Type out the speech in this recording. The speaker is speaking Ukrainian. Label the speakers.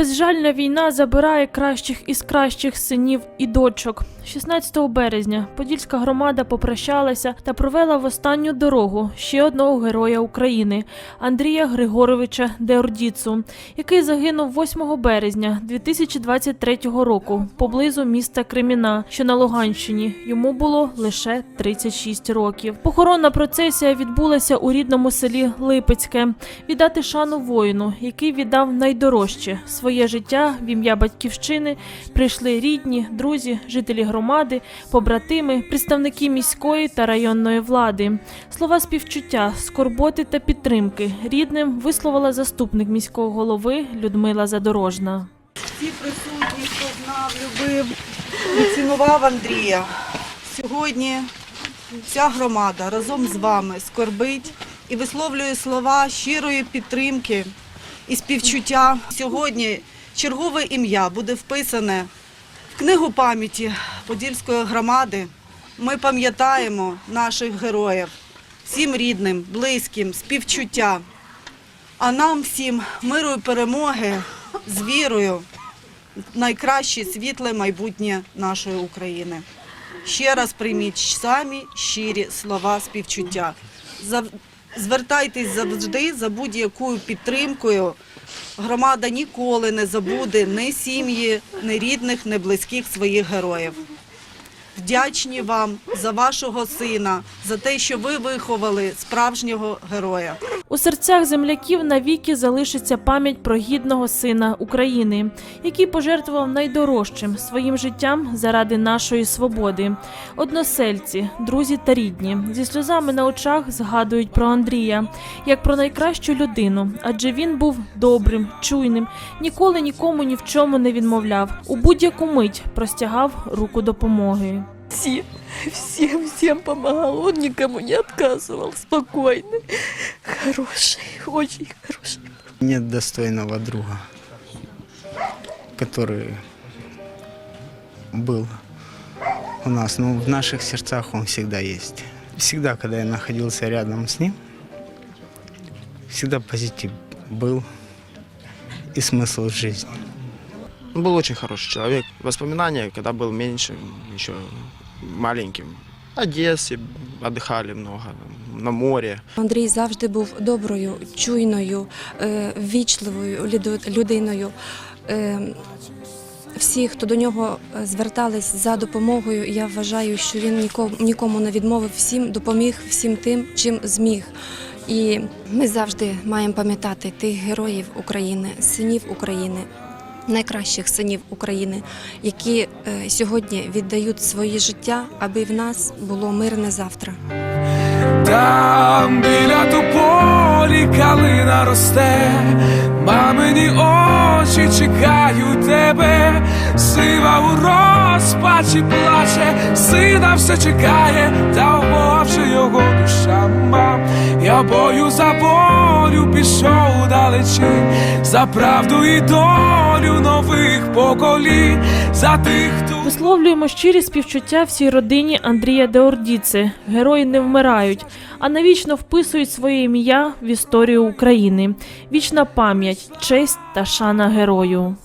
Speaker 1: Безжальна війна забирає кращих із кращих синів і дочок. 16 березня Подільська громада попрощалася та провела в останню дорогу ще одного героя України Андрія Григоровича Деордіцу, який загинув 8 березня 2023 року поблизу міста Креміна, що на Луганщині. Йому було лише 36 років. Похоронна процесія відбулася у рідному селі Липецьке. Віддати шану воїну, який віддав найдорожче своє життя в ім'я батьківщини. Прийшли рідні, друзі, жителі громади, побратими, представники міської та районної влади. Слова співчуття, скорботи та підтримки рідним висловила заступник міського голови Людмила Задорожна.
Speaker 2: Всі присутні, хто знав, любив і цінував Андрія. Сьогодні вся громада разом з вами скорбить і висловлює слова щирої підтримки і співчуття. Сьогодні чергове ім'я буде вписане в книгу пам'яті Подільської громади. Ми пам'ятаємо наших героїв, всім рідним, близьким, співчуття. А нам всім миру і перемоги з вірою в найкраще світле майбутнє нашої України. Ще раз прийміть самі щирі слова співчуття. Звертайтесь завжди за будь-якою підтримкою. Громада ніколи не забуде ні сім'ї, ні рідних, ні близьких своїх героїв. Вдячні вам за вашого сина, за те, що ви виховали справжнього героя.
Speaker 1: У серцях земляків навіки залишиться пам'ять про гідного сина України, який пожертвував найдорожчим своїм життям заради нашої свободи. Односельці, друзі та рідні зі сльозами на очах згадують про Андрія як про найкращу людину, адже він був добрим, чуйним, ніколи нікому ні в чому не відмовляв. У будь-яку мить простягав руку допомоги.
Speaker 3: Всем, всем, всем помогал. Он никому не отказывал. Спокойный, хороший, очень хороший.
Speaker 4: Нет достойного друга, который был у нас. Но в наших сердцах он всегда есть. Всегда, когда я находился рядом с ним, всегда позитив был и смысл жизни.
Speaker 5: Он был очень хороший человек. Воспоминания, когда был меньше, еще маленьким. В Одессе отдыхали много, на море.
Speaker 6: Андрій завжди був доброю, чуйною, е, ввічливою ліду- людиною. Е, Всі, хто до нього е, звертались за допомогою, я вважаю, що він нікому, нікому не відмовив, всім допоміг всім тим, чим зміг. І ми завжди маємо пам'ятати тих героїв України, синів України, найкращих синів України, які е, сьогодні віддають своє життя, аби в нас було мирне завтра.
Speaker 7: Там біля тополі калина росте, мамині очі чекають тебе, сива у розпачі плаче, сина все чекає, та умовши його душа мам. Я бою за волю пішов далечі, за правду і долю нових поколінь, за тих, хто
Speaker 1: Висловлюємо щирі співчуття всій родині Андрія Деордіци. Герої не вмирають, а навічно вписують своє ім'я в історію України. Вічна пам'ять, честь та шана герою.